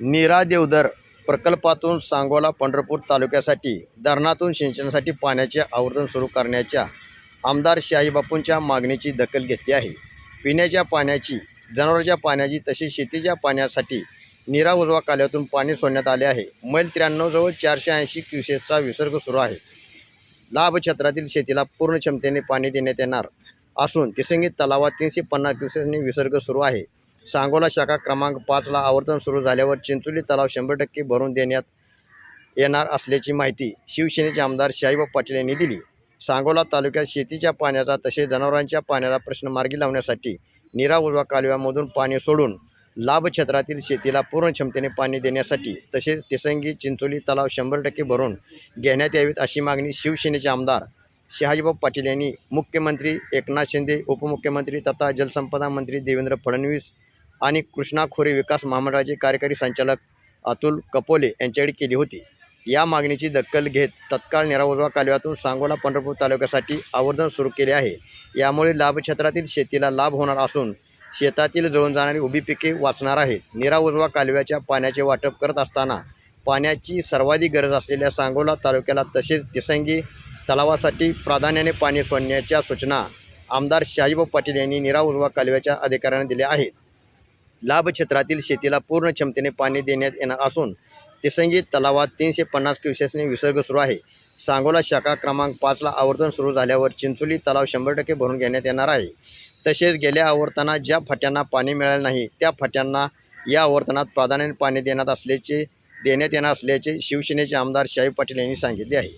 नीरा देवधर प्रकल्पातून सांगोला पंढरपूर तालुक्यासाठी धरणातून सिंचनासाठी पाण्याचे आवर्धन सुरू करण्याच्या आमदार शाहीबापूंच्या मागणीची दखल घेतली आहे. पिण्याच्या पाण्याची जनावरांच्या पाण्याची तसेच शेतीच्या पाण्यासाठी नीरा उजवा काल्यातून पाणी सोडण्यात आले आहे. मैल त्र्याण्णवजवळ चारशे ऐंशी क्युसेसचा विसर्ग सुरू आहे. लाभ क्षेत्रातील शेतीला पूर्ण क्षमतेने पाणी देण्यात येणार असून तिसंगी तलावात तीनशे पन्नास क्युसेसने विसर्ग सुरू आहे. सांगोला शाखा क्रमांक पाचला आवर्तन सुरू झाल्यावर चिंचोली तलाव शंभर टक्के भरून देण्यात येणार असल्याची माहिती शिवसेनेचे आमदार शाहीबाब पाटील यांनी दिली. सांगोला तालुक्यात शेतीच्या पाण्याचा तसेच जनावरांच्या पाण्याचा प्रश्न मार्गी लावण्यासाठी निरा उजवा कालव्यामधून पाणी सोडून लाभ क्षेत्रातील शेतीला पूर्ण क्षमतेने पाणी देण्यासाठी तसेच तिसंगी चिंचोली तलाव शंभर टक्के भरून घेण्यात यावीत अशी मागणी शिवसेनेचे आमदार शहाजीबाब पाटील यांनी मुख्यमंत्री एकनाथ शिंदे उपमुख्यमंत्री तथा जलसंपदा मंत्री देवेंद्र फडणवीस आणि कृष्णा खोरे विकास महामंडळाचे कार्यकारी संचालक अतुल कपोले यांच्याकडे केली होती. या मागणीची दखल घेत तत्काळ निराउजवा कालव्यातून सांगोला पंढरपूर तालुक्यासाठी आवर्धन सुरू केले आहे. यामुळे लाभक्षेत्रातील शेतीला लाभ होणार असून शेतातील जळून जाणारी उभी पिके वाचणार आहेत. निरा उजवा कालव्याच्या पाण्याचे वाटप करत असताना पाण्याची सर्वाधिक गरज असलेल्या सांगोला तालुक्याला तसेच तिसंगी तलावासाठी प्राधान्याने पाणी सोडण्याच्या सूचना आमदार शहाजीबाब पाटील यांनी निरा उजवा कालव्याच्या अधिकाऱ्यांना दिल्या आहेत. लाभ क्षेत्रातील शेतीला पूर्ण क्षमतेने पाणी देण्यात येणार असून तिसंगी तलावात तीनशे पन्नास क्युसेसने विसर्ग सुरू आहे. सांगोला शाखा क्रमांक पाचला आवर्तन सुरू झाल्यावर चिंचोली तलाव शंभर टक्के भरून घेण्यात येणार आहे. तसेच गेल्या आवर्तनात ज्या फाट्यांना पाणी मिळाले नाही त्या फाट्यांना या आवर्तनात प्राधान्याने पाणी देण्यात असल्याचे देण्यात येणार असल्याचे शिवसेनेचे आमदार शाही पाटील यांनी सांगितले आहे.